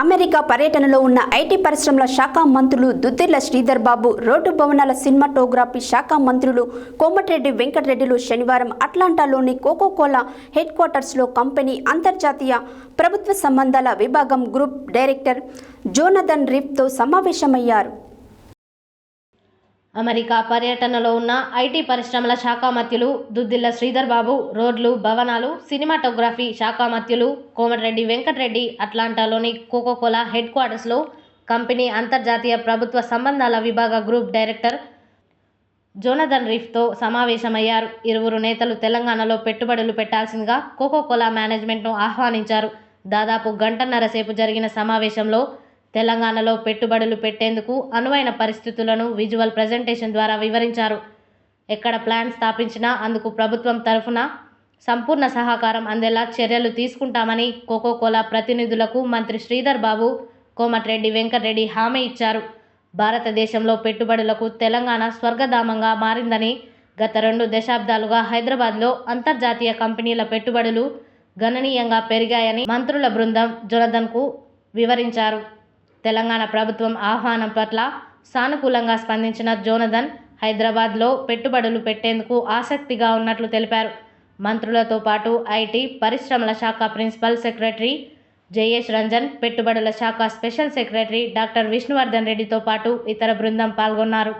America పర్యటనలో ఉన్న IT పరిశ్రమల శాఖ మంత్రులు దుద్దిర్ల శ్రీధర్ బాబు రోడ్డు భవనాల సినిమాటోగ్రఫీ శాఖ మంత్రులు కోమటిరెడ్డి వెంకటరెడ్డిలు శనివారం అట్లాంటాలోని కోకోకోలా హెడ్ క్వార్టర్స్లో కంపెనీ అంతర్జాతీయ ప్రభుత్వ సంబంధాల విభాగం గ్రూప్ డైరెక్టర్ జోనథన్ రిఫ్తో సమావేశమయ్యారు. అమెరికా పర్యటనలో ఉన్న ఐటీ పరిశ్రమల శాఖామత్యులు దుద్దిల్ల శ్రీధర్ బాబు రోడ్లు భవనాలు సినిమాటోగ్రఫీ శాఖామత్యులు కోమటిరెడ్డి వెంకటరెడ్డి అట్లాంటాలోని కోకోకోలా హెడ్ క్వార్టర్స్లో కంపెనీ అంతర్జాతీయ ప్రభుత్వ సంబంధాల విభాగ గ్రూప్ డైరెక్టర్ జోనథన్ రీఫ్తో సమావేశమయ్యారు. ఇరువురు నేతలు తెలంగాణలో పెట్టుబడులు పెట్టాల్సిందిగా కోకోకోలా మేనేజ్మెంట్ను ఆహ్వానించారు. దాదాపు గంటన్నర సేపు జరిగిన సమావేశంలో తెలంగాణలో పెట్టుబడులు పెట్టేందుకు అనువైన పరిస్థితులను విజువల్ ప్రజెంటేషన్ ద్వారా వివరించారు. ఎక్కడ ప్లాన్ స్థాపించినా అందుకు ప్రభుత్వం తరఫున సంపూర్ణ సహకారం అందేలా చర్యలు తీసుకుంటామని కోకోకోలా ప్రతినిధులకు మంత్రి శ్రీధర్ బాబు కోమటిరెడ్డి వెంకటరెడ్డి హామీ ఇచ్చారు. భారతదేశంలో పెట్టుబడులకు తెలంగాణ స్వర్గధామంగా మారిందని గత రెండు దశాబ్దాలుగా హైదరాబాద్లో అంతర్జాతీయ కంపెనీల పెట్టుబడులు గణనీయంగా పెరిగాయని మంత్రుల బృందం జొనదన్కు వివరించారు. తెలంగాణ ప్రభుత్వం ఆహ్వానం పట్ల సానుకూలంగా స్పందించిన జోనదన్ హైదరాబాద్లో పెట్టుబడులు పెట్టేందుకు ఆసక్తిగా ఉన్నట్లు తెలిపారు. మంత్రులతో పాటు ఐటీ పరిశ్రమల శాఖ ప్రిన్సిపల్ సెక్రటరీ జయేష్ రంజన్ పెట్టుబడుల శాఖ స్పెషల్ సెక్రటరీ డాక్టర్ విష్ణువర్ధన్ రెడ్డితో పాటు ఇతర బృందం పాల్గొన్నారు.